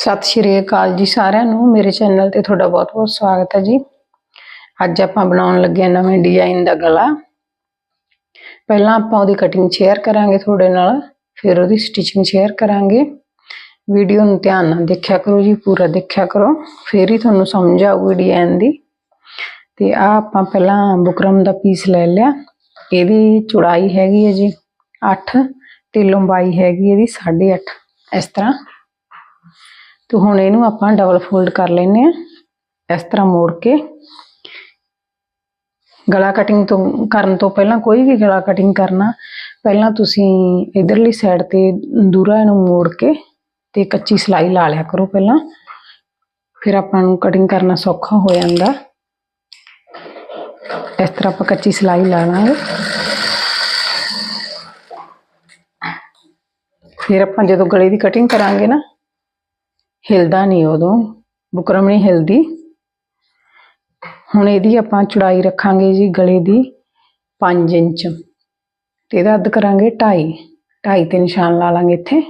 ਸਤਿ ਸ਼੍ਰੀ ਅਕਾਲ ਜੀ ਸਾਰਿਆਂ ਨੂੰ, ਮੇਰੇ ਚੈਨਲ ਤੇ ਤੁਹਾਡਾ ਬਹੁਤ-ਬਹੁਤ ਸਵਾਗਤ ਹੈ ਜੀ। ਅੱਜ ਆਪਾਂ ਬਣਾਉਣ ਲੱਗੇ ਹਾਂ ਨਵੇਂ ਡਿਜ਼ਾਈਨ ਦਾ ਗਲਾ। ਪਹਿਲਾਂ ਆਪਾਂ ਉਹਦੀ ਕਟਿੰਗ ਸ਼ੇਅਰ ਕਰਾਂਗੇ ਤੁਹਾਡੇ ਨਾਲ, ਫਿਰ ਉਹਦੀ ਸਟਿਚਿੰਗ ਸ਼ੇਅਰ ਕਰਾਂਗੇ। ਵੀਡੀਓ ਨੂੰ ਧਿਆਨ ਨਾਲ ਦੇਖਿਆ ਕਰੋ ਜੀ, ਪੂਰਾ ਦੇਖਿਆ ਕਰੋ, ਫਿਰ ਹੀ ਤੁਹਾਨੂੰ ਸਮਝ ਆਊਗੀ ਡਿਜ਼ਾਈਨ ਦੀ। ਤੇ ਆ ਆਪਾਂ ਪਹਿਲਾਂ ਬੁਕਰਮ ਦਾ ਪੀਸ ਲੈ ਲਿਆ। ਇਹਦੀ ਚੌੜਾਈ ਹੈਗੀ ਹੈ ਜੀ 8 ਤੇ ਲੰਬਾਈ ਹੈਗੀ ਇਹਦੀ 8.5 ਇਸ ਤਰ੍ਹਾਂ ਤੇ ਹੁਣ ਇਹਨੂੰ ਆਪਾਂ ਡਬਲ ਫੋਲਡ ਕਰ ਲੈਨੇ ਆ ਇਸ ਤਰ੍ਹਾਂ ਮੋੜ ਕੇ। ਗਲਾ ਕਟਿੰਗ ਤੋਂ, ਕਰਨ ਤੋਂ ਪਹਿਲਾਂ ਕੋਈ ਵੀ ਗਲਾ ਕਟਿੰਗ ਕਰਨਾ, ਪਹਿਲਾਂ ਤੁਸੀਂ ਇਧਰਲੀ ਸਾਈਡ ਤੇ ਦੂਰਾ ਇਹਨੂੰ ਮੋੜ ਕੇ ਤੇ ਕੱਚੀ ਸਲਾਈ ਲਾ ਲਿਆ ਕਰੋ ਪਹਿਲਾਂ। ਫਿਰ ਆਪਾਂ ਨੂੰ ਕਟਿੰਗ ਕਰਨਾ ਸੌਖਾ ਹੋ ਜਾਂਦਾ। ਇਸ ਤਰ੍ਹਾਂ ਆਪਾਂ ਕੱਚੀ ਸਲਾਈ ਲਾ ਲਾਂਗੇ। ਫਿਰ ਆਪਾਂ ਜਦੋਂ ਗਲੇ ਦੀ ਕਟਿੰਗ ਕਰਾਂਗੇ ਨਾ ਹਿਲਦਾ ਨਹੀਂ ਉਦੋਂ, ਬੁਕਰਮ ਨਹੀਂ ਹਿਲਦੀ। ਹੁਣ ਇਹਦੀ ਆਪਾਂ ਚੌੜਾਈ ਰੱਖਾਂਗੇ ਜੀ ਗਲੇ ਦੀ 5 ਇੰਚ। ਤੇ ਇਹਦਾ ਅੱਧ ਕਰਾਂਗੇ 2.5 2.5 ਤੇ ਨਿਸ਼ਾਨ ਲਾ ਲਾਂਗੇ ਇੱਥੇ।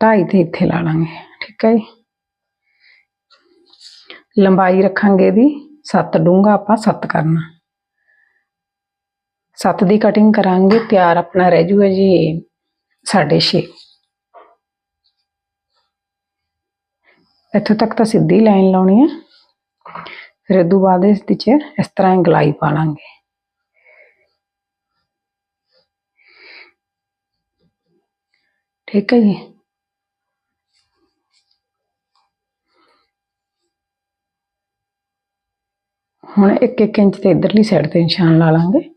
ਢਾਈ ਤੇ ਇੱਥੇ ਲਾ ਲਾਂਗੇ, ਠੀਕ ਹੈ ਜੀ। ਲੰਬਾਈ ਰੱਖਾਂਗੇ ਇਹਦੀ 7 ਡੂੰਘਾ ਆਪਾਂ 7 ਕਰਨਾ। 7 ਦੀ ਕਟਿੰਗ ਕਰਾਂਗੇ, ਤਿਆਰ ਆਪਣਾ ਰਹਿ ਜੂਗਾ ਜੀ 6.5 ਇੱਥੋਂ ਤੱਕ ਤਾਂ ਸਿੱਧੀ ਲਾਈਨ ਲਾਉਣੀ ਹੈ ਫਿਰ ਇਹ ਤੋਂ ਬਾਅਦ ਇਸ ਵਿੱਚ ਇਸ ਤਰ੍ਹਾਂ ਹੀ ਗਲਾਈ ਪਾ ਲਾਂਗੇ। ਠੀਕ ਹੈ ਜੀ। ਹੁਣ 1-1 ਇੰਚ ਤੇ ਇਧਰਲੀ ਸਾਈਡ ਤੇ ਨਿਸ਼ਾਨ ਲਾ ਲਾਂਗੇ।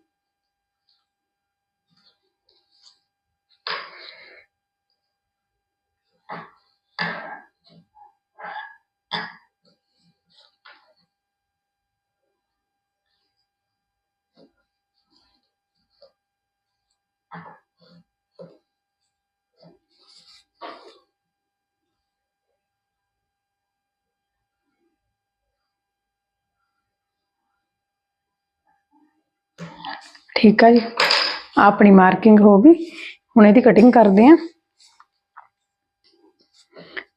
ਠੀਕ ਆ ਜੀ ਆਹ ਆਪਣੀ ਮਾਰਕਿੰਗ ਹੋ ਗਈ ਹੁਣ ਇਹਦੀ ਕਟਿੰਗ ਕਰਦੇ ਆਂ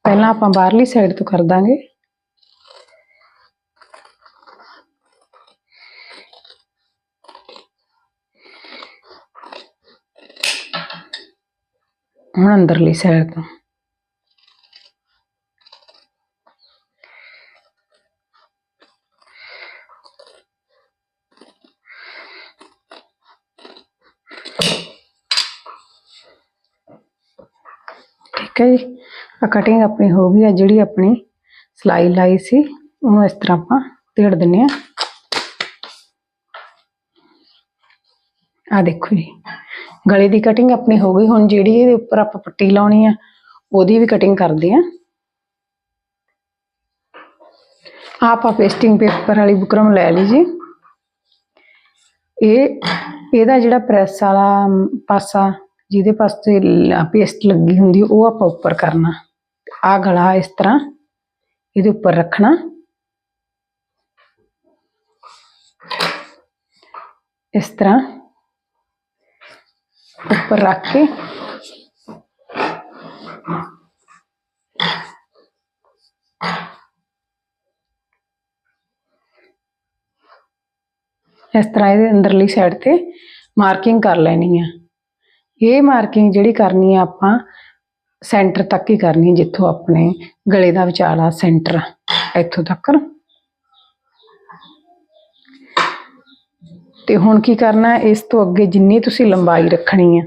ਪਹਿਲਾਂ ਆਪਾਂ ਬਾਹਰਲੀ ਸਾਈਡ ਤੋਂ ਕਰ ਦਾਂਗੇ ਹੁਣ ਅੰਦਰਲੀ ਸਾਈਡ ਤੋਂ ਠੀਕ ਹੈ ਜੀ। ਆ ਕਟਿੰਗ ਆਪਣੀ ਹੋ ਗਈ ਆ, ਜਿਹੜੀ ਆਪਣੀ ਸਲਾਈ ਲਾਈ ਸੀ, ਉਹਨੂੰ ਇਸ ਤਰ੍ਹਾਂ ਆਪਾਂ ਤੇੜ ਦਿੰਨੇ ਆ। ਆ ਦੇਖੋ ਜੀ, ਗਲੇ ਦੀ ਕਟਿੰਗ ਆਪਣੀ ਹੋ ਗਈ, ਹੁਣ ਜਿਹੜੀ ਇਹਦੇ ਉੱਪਰ ਆਪਾਂ ਪੱਟੀ ਲਾਉਣੀ ਆ, ਉਹਦੀ ਵੀ ਕਟਿੰਗ ਕਰਦੇ ਆ। ਆਪਾਂ ਪੇਸਟਿੰਗ ਪੇਪਰ ਵਾਲੀ ਬੁਕਰਮ ਲੈ ਲਈ ਜੀ। ਇਹ, ਇਹਦਾ ਜਿਹੜਾ ਪ੍ਰੈਸ ਵਾਲਾ ਪਾਸਾ ਜਿਹਦੇ ਪਾਸੇ ਪੇਸਟ ਲੱਗੀ ਹੁੰਦੀ, ਉਹ ਆਪਾਂ ਉੱਪਰ ਕਰਨਾ। ਆ ਗਲਾ ਇਸ ਤਰ੍ਹਾਂ, ਇਹਦੇ ਉੱਪਰ ਰੱਖਣਾ। ਇਸ ਤਰ੍ਹਾਂ, ਉੱਪਰ ਰੱਖ ਕੇ। ਇਸ ਤਰ੍ਹਾਂ ਇਹਦੇ ਅੰਦਰਲੀ ਸਾਈਡ ਤੇ ਮਾਰਕਿੰਗ ਕਰ ਲੈਣੀ ਆ। ਇਹ ਮਾਰਕਿੰਗ ਜਿਹੜੀ ਕਰਨੀ ਆ ਆਪਾਂ ਸੈਂਟਰ ਤੱਕ ਹੀ ਕਰਨੀ, ਜਿੱਥੋਂ ਆਪਣੇ ਗਲੇ ਦਾ ਵਿਚਾਲਾ ਸੈਂਟਰ ਇੱਥੋਂ ਤੱਕ। ਤੇ ਹੁਣ ਕੀ ਕਰਨਾ, ਇਸ ਤੋਂ ਅੱਗੇ ਜਿੰਨੀ ਤੁਸੀਂ ਲੰਬਾਈ ਰੱਖਣੀ ਹੈ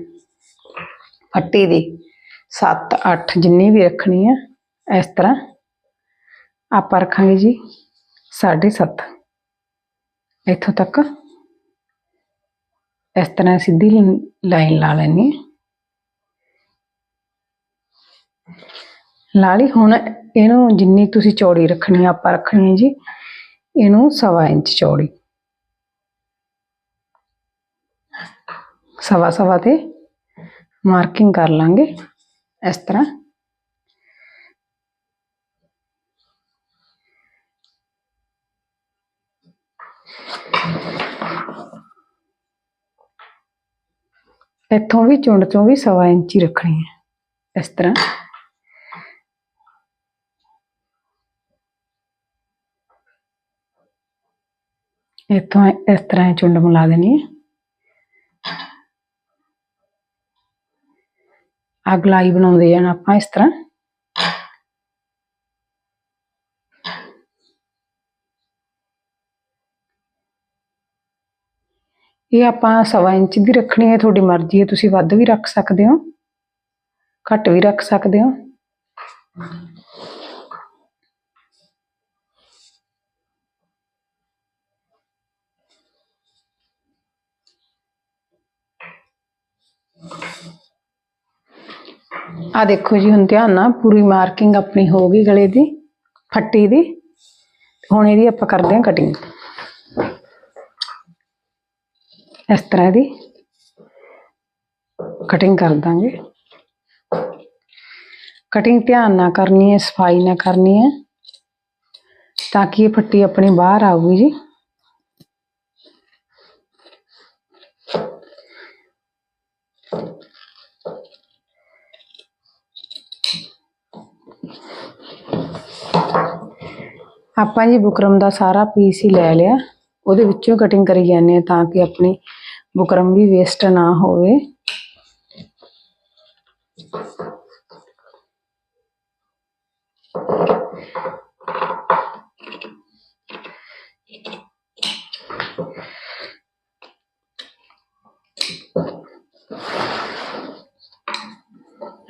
ਫੱਟੀ ਦੀ 7 8 ਜਿੰਨੀ ਵੀ ਰੱਖਣੀ ਹੈ ਇਸ ਤਰ੍ਹਾਂ ਆਪਾਂ ਰੱਖਾਂਗੇ ਜੀ 7.5 ਇੱਥੋਂ ਤੱਕ। ਇਸ ਤਰ੍ਹਾਂ ਸਿੱਧੀ ਲਾਈਨ ਲਾ ਲੈਣੀ ਲਾ ਲਈ ਹੁਣ ਇਹਨੂੰ ਜਿੰਨੀ ਤੁਸੀਂ ਚੌੜੀ ਰੱਖਣੀ ਆ, ਆਪਾਂ ਰੱਖਣੀ ਜੀ, ਇਹਨੂੰ ਸਵਾ ਇੰਚ ਚੌੜੀ। ਸਵਾ ਸਵਾ ਤੇ ਮਾਰਕਿੰਗ ਕਰ ਲਾਂਗੇ ਇਸ ਤਰ੍ਹਾਂ। ਇੱਥੋਂ ਵੀ ਚੁੰਡ ਚੋਂ ਵੀ ਸਵਾ ਇੰਚੀ ਰੱਖਣੀ ਹੈ, ਇਸ ਤਰ੍ਹਾਂ। ਇੱਥੋਂ ਇਸ ਤਰ੍ਹਾਂ ਚੁੰਡ ਮਿਲਾ ਦੇਣੀ ਹੈ। ਆ ਗਲਾਈ ਬਣਾਉਂਦੇ ਜਾਣਾ ਆਪਾਂ ਇਸ ਤਰ੍ਹਾਂ। ਇਹ ਆਪਾਂ ਸਵਾ ਇੰਚ ਦੀ ਰੱਖਣੀ ਹੈ, ਤੁਹਾਡੀ ਮਰਜ਼ੀ ਹੈ, ਤੁਸੀਂ ਵੱਧ ਵੀ ਰੱਖ ਸਕਦੇ ਹੋ, ਘੱਟ ਵੀ ਰੱਖ ਸਕਦੇ ਹੋ। ਆ ਦੇਖੋ ਜੀ, ਹੁਣ ਧਿਆਨ ਨਾਲ ਪੂਰੀ ਮਾਰਕਿੰਗ ਆਪਣੀ ਹੋ ਗਈ ਗਲੇ ਦੀ, ਫੱਟੀ ਦੀ। ਹੁਣ ਇਹਦੀ ਆਪਾਂ ਕਰਦੇ ਹਾਂ ਕਟਿੰਗ ਇਸ ਤਰ੍ਹਾਂ ਦੀ ਕਟਿੰਗ ਕਰ ਦਾਂਗੇ। ਕਟਿੰਗ ਧਿਆਨ ਨਾਲ ਕਰਨੀ ਹੈ, ਸਫ਼ਾਈ ਨਾਲ ਕਰਨੀ ਹੈ ਤਾਂ ਕਿ ਇਹ ਫੱਟੀ ਆਪਣੀ ਬਾਹਰ ਆਊਗੀ ਜੀ। ਆਪਾਂ ਜੀ ਬੁਕਰਮ ਦਾ ਸਾਰਾ ਪੀਸ ਹੀ ਲੈ ਲਿਆ। ਉਹਦੇ ਵਿੱਚੋਂ ਕਟਿੰਗ ਕਰੀ ਜਾਂਦੇ ਆ ਤਾਂ ਕਿ ਆਪਣੀ ਬੁਕਰਮ ਵੀ ਵੇਸਟ ਨਾ ਹੋਵੇ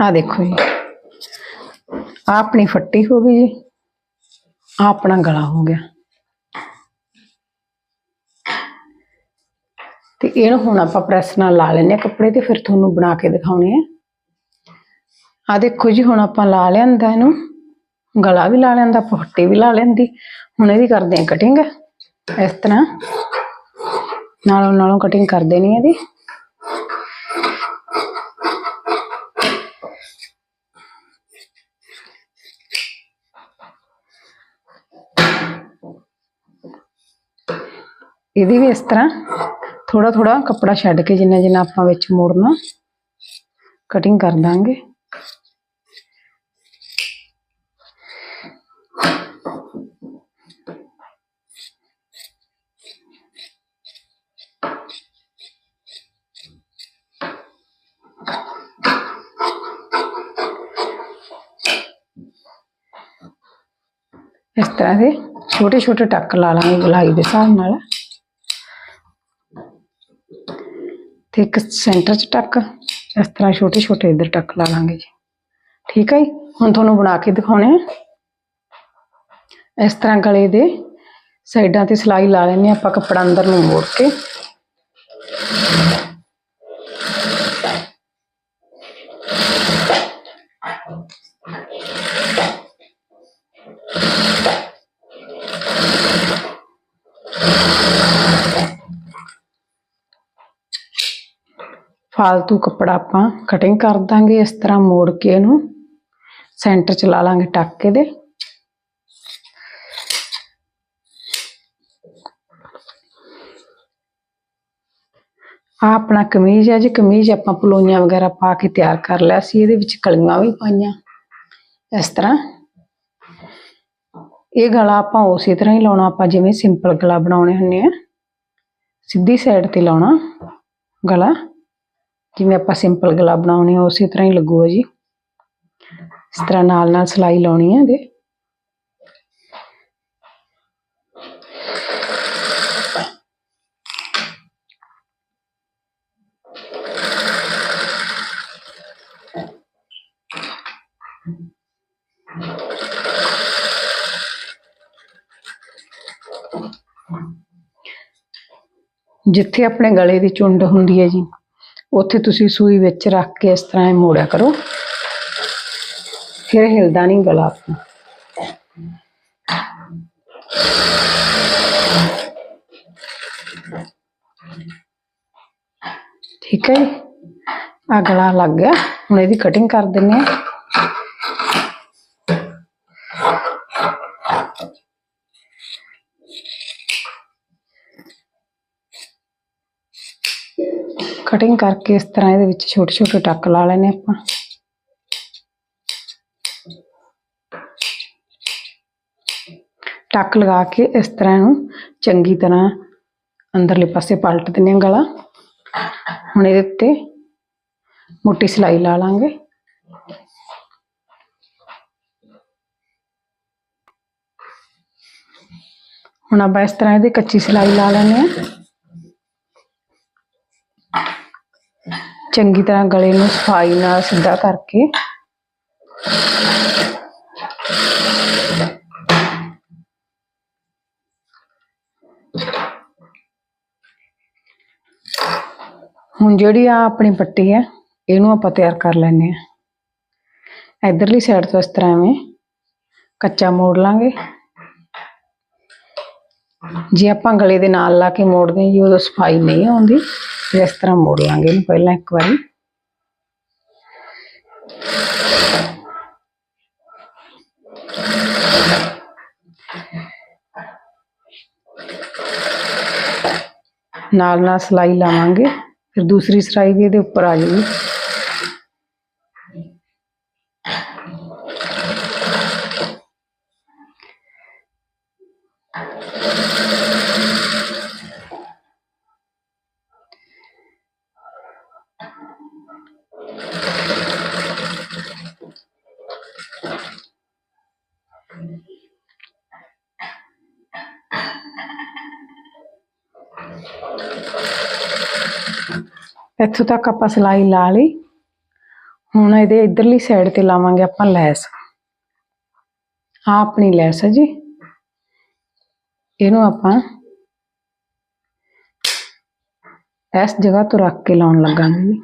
ਆ ਦੇਖੋ ਜੀ ਆਹ ਆਪਣੀ ਫੱਟੀ ਹੋ ਗਈ ਜੀ ਆਹ ਆਪਣਾ ਗਲਾ ਹੋ ਗਿਆ ਤੇ ਇਹਨੂੰ ਹੁਣ ਆਪਾਂ ਪ੍ਰੈਸ ਨਾਲ ਲਾ ਲੈਨੇ ਆ ਕੱਪੜੇ ਤੇ, ਫਿਰ ਤੁਹਾਨੂੰ ਬਣਾ ਕੇ ਦਿਖਾਉਣੇ ਆ। ਆ ਦੇਖੋ ਜੀ, ਹੁਣ ਆਪਾਂ ਲਾ ਲਿਆਂਦਾ ਇਹਨੂੰ। ਗਲਾ ਵੀ ਲਾ ਲਿਆਂਦਾ ਆਪਾਂ ਵੀ ਲਾ ਲੈਂਦੀ ਹੁਣ ਇਹਦੀ ਕਰਦੇ ਆ ਕਟਿੰਗ ਇਸ ਤਰ੍ਹਾਂ। ਨਾਲੋਂ ਨਾਲੋਂ ਕਟਿੰਗ ਕਰ ਦੇਣੀ ਇਹਦੀ। ਇਹਦੀ ਵੀ ਇਸ ਤਰ੍ਹਾਂ। ਥੋੜਾ ਥੋੜਾ ਕੱਪੜਾ ਛੱਡ ਕੇ ਜਿੰਨਾ ਜਿੰਨਾ ਆਪਾਂ ਵਿੱਚ ਮੋੜਨਾ ਕਟਿੰਗ ਕਰ ਦਾਂਗੇ ਇਸ ਤਰ੍ਹਾਂ ਦੇ ਛੋਟੇ ਛੋਟੇ ਟੱਕ ਲਾ ਲਾਂਗੇ ਗਲਾਈ ਦੇ ਹਿਸਾਬ ਨਾਲ ਤੇ ਇੱਕ ਸੈਂਟਰ 'ਚ ਟੱਕ, ਇਸ ਤਰ੍ਹਾਂ ਛੋਟੇ ਛੋਟੇ ਇੱਧਰ ਟੱਕ ਲਾ ਲਾਂਗੇ ਜੀ। ਠੀਕ ਹੈ ਜੀ? ਹੁਣ ਤੁਹਾਨੂੰ ਬਣਾ ਕੇ ਦਿਖਾਉਣੇ ਆ। ਇਸ ਤਰ੍ਹਾਂ ਗਲੇ ਦੇ ਸਾਈਡਾਂ ਤੇ ਸਲਾਈ ਲਾ ਲੈਣੇ ਆ ਆਪਾਂ ਕੱਪੜਾ ਅੰਦਰ ਨੂੰ ਮੋੜ ਕੇ। ਫਾਲਤੂ ਕੱਪੜਾ ਆਪਾਂ ਕਟਿੰਗ ਕਰ ਦਾਂਗੇ, ਇਸ ਤਰ੍ਹਾਂ ਮੋੜ ਕੇ ਇਹਨੂੰ ਸੈਂਟਰ ਚ ਲਾ ਲਾਂਗੇ ਟੱਕੇ ਦੇ। ਆ ਆਪਣਾ ਕਮੀਜ਼ ਹੈ ਜੀ, ਕਮੀਜ਼ ਆਪਾਂ ਪਲੋਈਆਂ ਵਗੈਰਾ ਪਾ ਕੇ ਤਿਆਰ ਕਰ ਲਿਆ ਸੀ, ਇਹਦੇ ਵਿੱਚ ਕਲੀਆਂ ਵੀ ਪਾਈਆਂ। ਇਸ ਤਰ੍ਹਾਂ ਇਹ ਗਲਾ ਆਪਾਂ ਉਸੇ ਤਰ੍ਹਾਂ ਹੀ ਲਾਉਣਾ, ਆਪਾਂ ਜਿਵੇਂ ਸਿੰਪਲ ਗਲਾ ਬਣਾਉਣੇ ਹੁੰਨੇ ਆ। ਸਿੱਧੀ ਸਾਈਡ ਤੇ ਲਾਉਣਾ ਗਲਾ। ਜਿਵੇਂ ਆਪਾਂ ਸਿੰਪਲ ਗਲਾ ਬਣਾਉਣੇ ਆ, ਉਸੇ ਤਰ੍ਹਾਂ ਹੀ ਲੱਗੂਗਾ ਜੀ। ਇਸ ਤਰ੍ਹਾਂ ਨਾਲ ਨਾਲ ਸਲਾਈ ਲਾਉਣੀ ਹੈ ਇਹਦੇ। ਜਿੱਥੇ ਆਪਣੇ ਗਲੇ ਦੀ ਚੁੰਡ ਹੁੰਦੀ ਹੈ ਜੀ। ਉੱਥੇ ਤੁਸੀਂ ਸੂਈ ਵਿੱਚ ਰੱਖ ਕੇ ਇਸ ਤਰ੍ਹਾਂ ਇਹ ਮੋੜਿਆ ਕਰੋ। ਫਿਰ ਹਿਲਦਾ ਨਹੀਂ ਗਲਾ ਆਪਣਾ। ਠੀਕ ਹੈ ਜੀ। ਆ ਗਲਾ ਲੱਗ ਗਿਆ। ਹੁਣ ਇਹਦੀ ਕਟਿੰਗ ਕਰ ਦਿੰਨੇ ਆ ਕਟਿੰਗ ਕਰਕੇ ਇਸ ਤਰ੍ਹਾਂ ਇਹਦੇ ਵਿੱਚ ਛੋਟੇ ਛੋਟੇ ਟੱਕ ਲਾ ਲੈਣੇ ਆਪਾਂ। ਟੱਕ ਲਗਾ ਕੇ ਇਸ ਤਰ੍ਹਾਂ ਇਹਨੂੰ ਚੰਗੀ ਤਰ੍ਹਾਂ ਅੰਦਰਲੇ ਪਾਸੇ ਪਲਟ ਦਿੰਦੇ ਹਾਂ ਗਲਾ। ਹੁਣ ਇਹਦੇ ਉੱਤੇ ਮੋਟੀ ਸਿਲਾਈ ਲਾ ਲਾਂਗੇ। ਹੁਣ ਆਪਾਂ ਇਸ ਤਰ੍ਹਾਂ ਇਹਦੀ ਕੱਚੀ ਸਿਲਾਈ ਲਾ ਲੈਂਦੇ ਹਾਂ। ਚੰਗੀ ਤਰ੍ਹਾਂ ਗਲੇ ਨੂੰ ਸਫ਼ਾਈ ਨਾਲ ਸਿੱਧਾ ਕਰਕੇ। ਹੁਣ ਜਿਹੜੀ ਆ ਆਪਣੀ ਪੱਟੀ ਹੈ, ਇਹਨੂੰ ਆਪਾਂ ਤਿਆਰ ਕਰ ਲੈਨੇ ਆ ਇਧਰਲੀ ਸਾਈਡ ਤੋਂ ਇਸ ਤਰ੍ਹਾਂ ਐਵੇਂ ਕੱਚਾ ਮੋੜ ਲਾਂਗੇ। ਜੇ ਆਪਾਂ ਗਲੇ ਦੇ ਨਾਲ ਲਾ ਕੇ ਮੋੜਦੇ ਹਾਂ ਜੀ, ਉਦੋਂ ਸਫ਼ਾਈ ਨਹੀਂ ਆਉਂਦੀ। ਫਿਰ ਇਸ ਤਰ੍ਹਾਂ ਮੋੜ ਲਾਂਗੇ ਇਹਨੂੰ ਪਹਿਲਾਂ ਇੱਕ ਵਾਰੀ ਨਾਲ ਨਾਲ ਸਲਾਈ ਲਾਵਾਂਗੇ ਫਿਰ ਦੂਸਰੀ ਸਲਾਈ ਵੀ ਇਹਦੇ ਉੱਪਰ ਆ ਜਾਊਗੀ ਇੱਥੋਂ ਤੱਕ ਆਪਾਂ ਸਿਲਾਈ ਲਾ ਲਈ। ਹੁਣ ਇਹਦੇ ਇਧਰਲੀ ਸਾਈਡ ਤੇ ਲਾਵਾਂਗੇ ਆਪਾਂ ਲੈਸ। ਆ ਆਪਣੀ ਲੈਸ ਹੈ ਜੀ। ਇਹਨੂੰ ਆਪਾਂ ਇਸ ਜਗ੍ਹਾ ਤੋਂ ਰੱਖ ਕੇ ਲਾਉਣ ਲੱਗਾਂਗੇ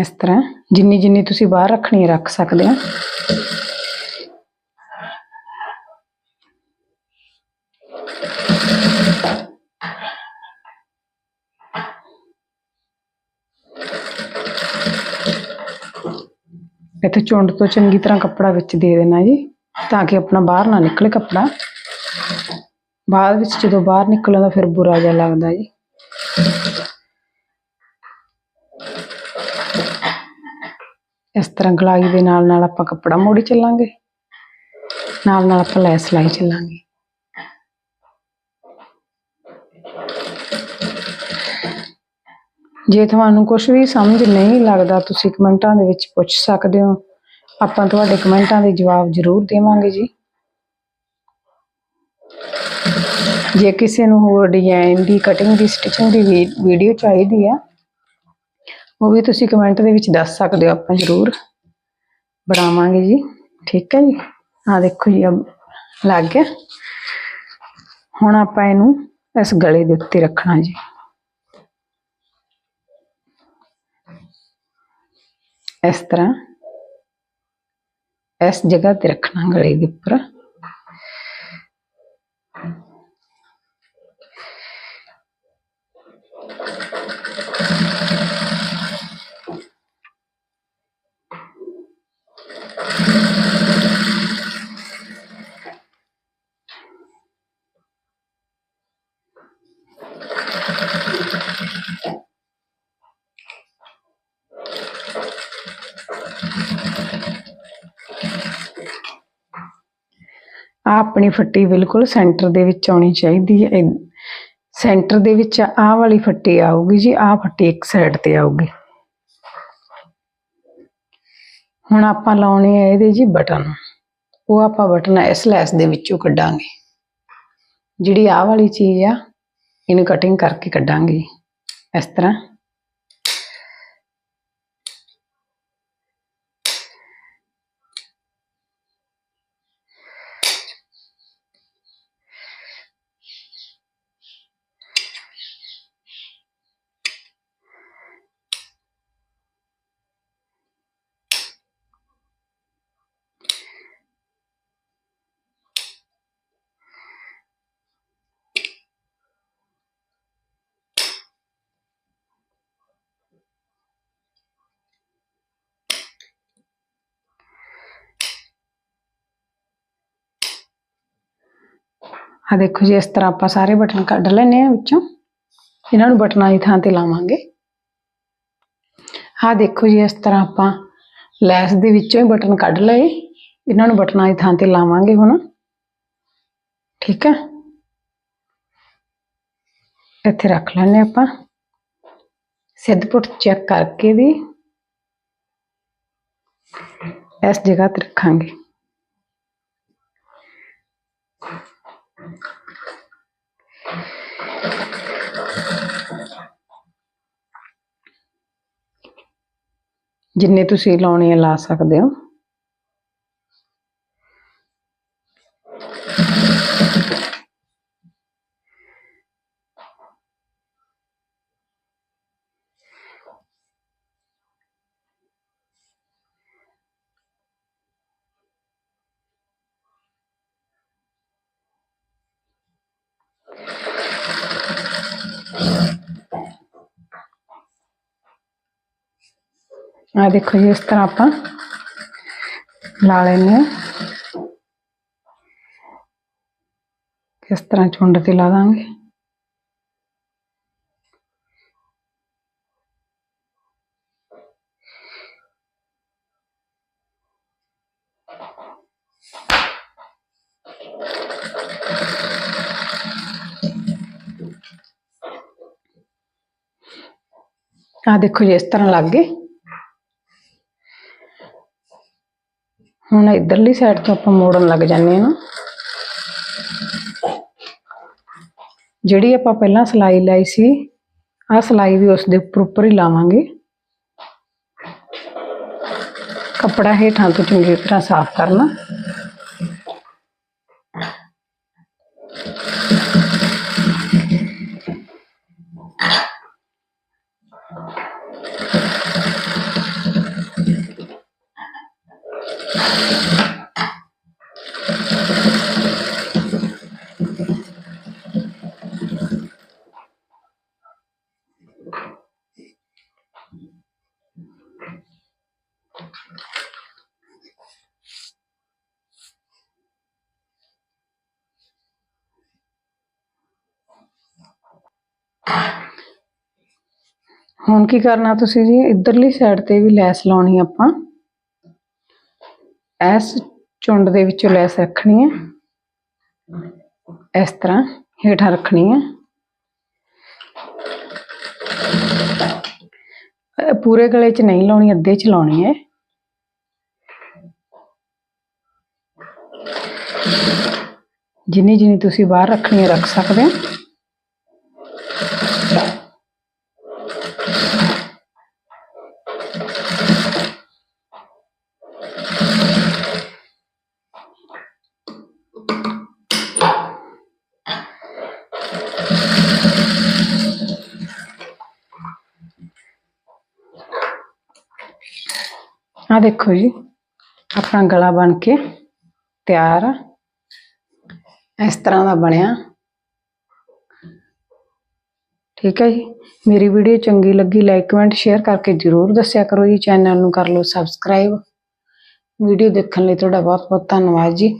ਇਸ ਤਰ੍ਹਾਂ ਜਿੰਨੀ ਜਿੰਨੀ ਤੁਸੀਂ ਬਾਹਰ ਰੱਖਣੀ ਰੱਖ ਸਕਦੇ ਹੋ। ਇੱਥੇ ਚੁੰਡ ਤੋਂ ਚੰਗੀ ਤਰ੍ਹਾਂ ਕੱਪੜਾ ਵਿੱਚ ਦੇ ਦੇਣਾ ਜੀ, ਤਾਂ ਕਿ ਆਪਣਾ ਬਾਹਰ ਨਾ ਨਿਕਲੇ ਕੱਪੜਾ। ਬਾਅਦ ਵਿੱਚ ਜਦੋਂ ਬਾਹਰ ਨਿਕਲਦਾ ਫਿਰ ਬੁਰਾ ਜਿਹਾ ਲੱਗਦਾ ਜੀ। ਇਸ ਤਰ੍ਹਾਂ ਗਲਾਈ ਦੇ ਨਾਲ ਨਾਲ ਆਪਾਂ ਕੱਪੜਾ ਮੋੜੀ ਚੱਲਾਂਗੇ। ਨਾਲ ਨਾਲ ਆਪਾਂ ਲੈਸ ਲਾਈ ਚੱਲਾਂਗੇ। ਜੇ ਤੁਹਾਨੂੰ ਕੁਝ ਵੀ ਸਮਝ ਨਹੀਂ ਲੱਗਦਾ, ਤੁਸੀਂ ਕਮੈਂਟਾਂ ਦੇ ਵਿੱਚ ਪੁੱਛ ਸਕਦੇ ਹੋ। ਆਪਾਂ ਤੁਹਾਡੇ ਕਮੈਂਟਾਂ ਦੇ ਜਵਾਬ ਜ਼ਰੂਰ ਦੇਵਾਂਗੇ ਜੀ। ਜੇ ਕਿਸੇ ਨੂੰ ਹੋਰ ਡਿਜ਼ਾਈਨ ਦੀ ਕਟਿੰਗ ਦੀ ਸਟਿਚਿੰਗ ਦੀ ਵੀਡੀਓ ਚਾਹੀਦੀ ਆ ਉਹ ਵੀ ਤੁਸੀਂ ਕਮੈਂਟ ਦੇ ਵਿੱਚ ਦੱਸ ਸਕਦੇ ਹੋ ਆਪਾਂ ਜ਼ਰੂਰ। ਬਣਾਵਾਂਗੇ ਜੀ। ਠੀਕ ਹੈ ਜੀ? ਆ ਦੇਖੋ ਜੀ ਅਬ ਲੱਗ ਗਿਆ। ਹੁਣ ਆਪਾਂ ਇਹਨੂੰ ਇਸ ਗਲੇ ਦੇ ਉੱਤੇ ਰੱਖਣਾ ਜੀ। ਇਸ ਤਰ੍ਹਾਂ ਇਸ ਜਗ੍ਹਾ ਤੇ ਰੱਖਣਾ ਗਲੇ ਦੇ ਉੱਪਰ ਆ ਆਪਣੀ ਫੱਟੀ ਬਿਲਕੁਲ ਸੈਂਟਰ ਦੇ ਵਿੱਚ ਆਉਣੀ ਚਾਹੀਦੀ ਹੈ। ਸੈਂਟਰ ਦੇ ਵਿੱਚ ਆਹ ਵਾਲੀ ਫੱਟੀ ਆਊਗੀ ਜੀ, ਆਹ ਫੱਟੀ ਇੱਕ ਸਾਈਡ ਤੇ ਆਊਗੀ। ਹੁਣ ਆਪਾਂ ਲਾਉਣੇ ਆ ਇਹਦੇ ਜੀ ਬਟਨ। ਉਹ ਆਪਾਂ ਬਟਨ ਇਸ ਲੈਸ ਦੇ ਵਿੱਚੋਂ ਕੱਢਾਂਗੇ। ਜਿਹੜੀ ਆਹ ਵਾਲੀ ਚੀਜ਼ ਆ, ਇਹਨੂੰ ਕਟਿੰਗ ਕਰਕੇ ਕੱਢਾਂਗੇ ਇਸ ਤਰ੍ਹਾਂ। ਆ ਦੇਖੋ ਜੀ, ਇਸ ਤਰ੍ਹਾਂ ਆਪਾਂ ਸਾਰੇ ਬਟਨ ਕੱਢ ਲੈਨੇ ਆ ਵਿੱਚੋਂ। ਇਹਨਾਂ ਨੂੰ ਬਟਨਾਂ ਦੀ ਥਾਂ ਤੇ ਲਾਵਾਂਗੇ। ਆ ਦੇਖੋ ਜੀ, ਇਸ ਤਰ੍ਹਾਂ ਆਪਾਂ ਲੈਸ ਦੇ ਵਿੱਚੋਂ ਹੀ ਬਟਨ ਕੱਢ ਲਏ। ਇਹਨਾਂ ਨੂੰ ਬਟਨਾਂ ਦੀ ਥਾਂ ਤੇ ਲਾਵਾਂਗੇ ਹੁਣ। ਠੀਕ ਹੈ? ਇੱਥੇ ਰੱਖ ਲੈਣੇ ਆਪਾਂ। ਸਿੱਧ ਪੁੱਟ ਚੈੱਕ ਕਰਕੇ ਵੀ ਇਸ ਜਗ੍ਹਾ ਤੇ ਰੱਖਾਂਗੇ। ਜਿੰਨੇ ਤੁਸੀਂ ਲਾਉਣੇ ਆ ਲਾ ਸਕਦੇ ਹੋ। ਆ ਦੇਖੋ ਜੀ, ਇਸ ਤਰ੍ਹਾਂ ਆਪਾਂ ਲਾ ਲੈਨੇ ਆ ਇਸ ਤਰ੍ਹਾਂ ਚੁੰਡ ਤੇ ਲਾ ਦਾਂਗੇ। ਆ ਦੇਖੋ ਜੀ, ਇਸ ਤਰ੍ਹਾਂ ਲੱਗ ਗਏ। ਹੁਣ ਇਧਰਲੀ ਸਾਈਡ ਤੋਂ ਆਪਾਂ ਮੋੜਨ ਲੱਗ ਜਾਂਦੇ ਹਾਂ ਨਾ। ਜਿਹੜੀ ਆਪਾਂ ਪਹਿਲਾਂ ਸਲਾਈ ਲਾਈ ਸੀ, ਆਹ ਸਲਾਈ ਵੀ ਉਸ ਦੇ ਉੱਪਰ ਉੱਪਰ ਹੀ ਲਾਵਾਂਗੇ। ਕੱਪੜਾ ਹੇਠਾਂ ਤੋਂ ਚੰਗੀ ਤਰ੍ਹਾਂ ਸਾਫ਼ ਕਰਨਾ। ਹੁਣ ਕੀ ਕਰਨਾ ਤੁਸੀਂ ਜੀ? ਇਧਰਲੀ ਸਾਈਡ ਤੇ ਵੀ ਲੈਸ ਲਾਉਣੀ ਆ ਆਪਾਂ। ਇਸ ਚੁੰਡ ਦੇ ਵਿੱਚੋਂ ਲੈਸ ਰੱਖਣੀ ਹੈ ਇਸ ਤਰ੍ਹਾਂ ਹੇਠਾਂ ਰੱਖਣੀ ਹੈ ਅਹ ਪੂਰੇ ਗਲੇ 'ਚ ਨਹੀਂ ਲਾਉਣੀ, ਅੱਧੇ 'ਚ ਲਾਉਣੀ ਹੈ ਜਿੰਨੀ ਜਿੰਨੀ ਤੁਸੀਂ ਬਾਹਰ ਰੱਖਣੀ ਹੈ ਰੱਖ ਸਕਦੇ ਹੋ। ਆ ਦੇਖੋ ਜੀ, ਆਪਣਾ ਗਲਾ ਬਣ ਕੇ ਤਿਆਰ ਆ। ਇਸ ਤਰ੍ਹਾਂ ਦਾ ਬਣਿਆ। ਠੀਕ ਹੈ ਜੀ। ਮੇਰੀ ਵੀਡੀਓ ਚੰਗੀ ਲੱਗੀ ਲਾਈਕ ਕਮੈਂਟ ਸ਼ੇਅਰ ਕਰਕੇ ਜਰੂਰ ਦੱਸਿਆ ਕਰੋ ਜੀ। ਚੈਨਲ ਨੂੰ ਕਰ ਲਓ ਸਬਸਕ੍ਰਾਈਬ ਵੀਡੀਓ ਦੇਖਣ ਲਈ ਤੁਹਾਡਾ ਬਹੁਤ ਬਹੁਤ ਧੰਨਵਾਦ ਜੀ।